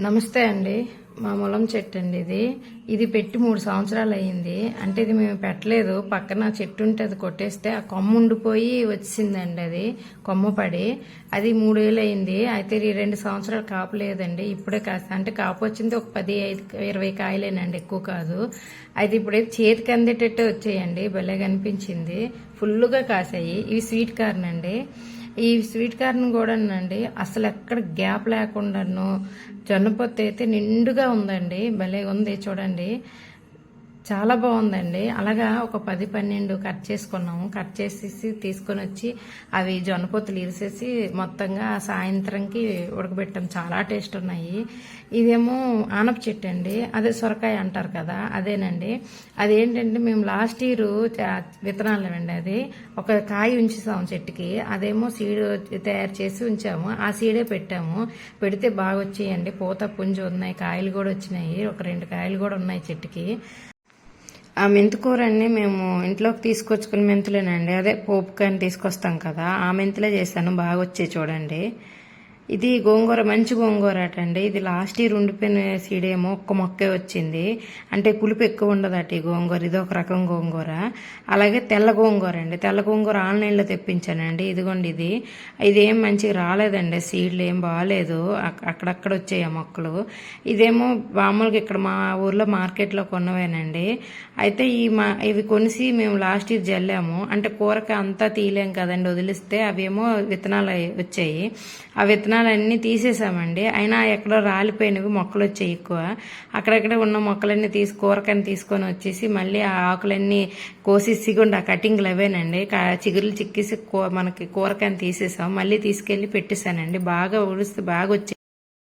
నమస్తే అండి. మా ములం చెట్టు అండి ఇది. ఇది పెట్టి మూడు సంవత్సరాలు అయ్యింది. అంటే ఇది మేము పెట్టలేదు. పక్కన చెట్టు ఉంటే అది కొట్టేస్తే ఆ కొమ్మ ఉండిపోయి వచ్చిందండి అది కొమ్మ పడి. అది మూడేళ్ళు అయింది అయితే ఈ రెండు సంవత్సరాలు కాపలేదండి. ఇప్పుడే కాస్త అంటే కాపు వచ్చింది ఒక పది ఐదు ఇరవై కాయలేనండి. ఎక్కువ కాదు. అది ఇప్పుడే చేతికి అందేటట్టు వచ్చాయండి. భలే కనిపించింది. ఫుల్గా కాసాయి. ఇవి స్వీట్ కార్న్ అండి. ఈ స్వీట్ కార్న్ కూడానండి అసలు ఎక్కడ గ్యాప్ లేకుండాను జొన్నపొత్తు అయితే నిండుగా ఉందండి భలే ఉంది చూడండి. చాలా బాగుందండి. అలాగా ఒక పది పన్నెండు కట్ చేసుకున్నాము. కట్ చేసేసి తీసుకొని వచ్చి అవి జొన్నపొత్తులు ఇరిసేసి మొత్తంగా సాయంత్రంకి ఉడకబెట్టాం. చాలా టేస్ట్ ఉన్నాయి. ఇదేమో ఆనప చెట్టు అండి. అదే సొరకాయ అంటారు కదా అదేనండి. అదేంటంటే మేము లాస్ట్ ఇయర్ విత్తనాలు అండి అది. ఒక కాయ ఉంచుతాము చెట్టుకి. అదేమో సీడ్ తయారు చేసి ఉంచాము. ఆ సీడే పెట్టాము. పెడితే బాగా వచ్చాయండి పూత పుంజు ఉన్నాయి. కాయలు కూడా వచ్చినాయి. ఒక రెండు కాయలు కూడా ఉన్నాయి చెట్టుకి. ఆ మెంతికూర అన్ని మేము ఇంట్లోకి తీసుకొచ్చుకున్న మెంతులేనండి. అదే పోపు కానీ తీసుకొస్తాం కదా ఆ మెంతులే చేశాను. బాగా వచ్చాయి చూడండి. ఇది గోంగూర మంచి గోంగూర అట అండి ఇది లాస్ట్ ఇయర్ ఉండిపోయిన సీడేమో ఒక్క మొక్కే వచ్చింది. అంటే పులుపు ఎక్కువ ఉండదట ఈ గోంగూర. ఇది ఒక రకం గోంగూర. అలాగే తెల్ల గోంగూర అండి తెల్ల గోంగూర ఆన్లైన్లో తెప్పించానండి. ఇదిగోండి ఇది. ఇది ఏం మంచిగా రాలేదండి. సీడ్లు ఏం బాగాలేదు అక్కడక్కడ వచ్చాయి ఆ మొక్కలు. ఇదేమో మామూలుగా ఇక్కడ మా ఊర్లో మార్కెట్లో కొన్నవేనండి. అయితే ఈ మా ఇవి కొనిసి మేము లాస్ట్ ఇయర్ జల్లాము. అంటే కూరకి అంతా తీయలేం కదండి. వదిలిస్తే అవేమో విత్తనాలు వచ్చాయి. ఆ విత్తనాలు విత్తనాలన్నీ తీసేసామండి. అయినా ఎక్కడో రాలిపోయినవి మొక్కలు వచ్చాయి ఎక్కువ. అక్కడక్కడ ఉన్న మొక్కలన్నీ తీసి కూరకని తీసుకొని వచ్చేసి మళ్ళీ ఆ ఆకులన్నీ కోసి కూడా ఆ కటింగ్లు అవేనండి. చిగురులు చిక్కేసి కూ- మనకి కూరకని తీసేసాం. మళ్ళీ తీసుకెళ్ళి పెట్టేశానండి. బాగా ఉడిస్తే బాగా వచ్చాయి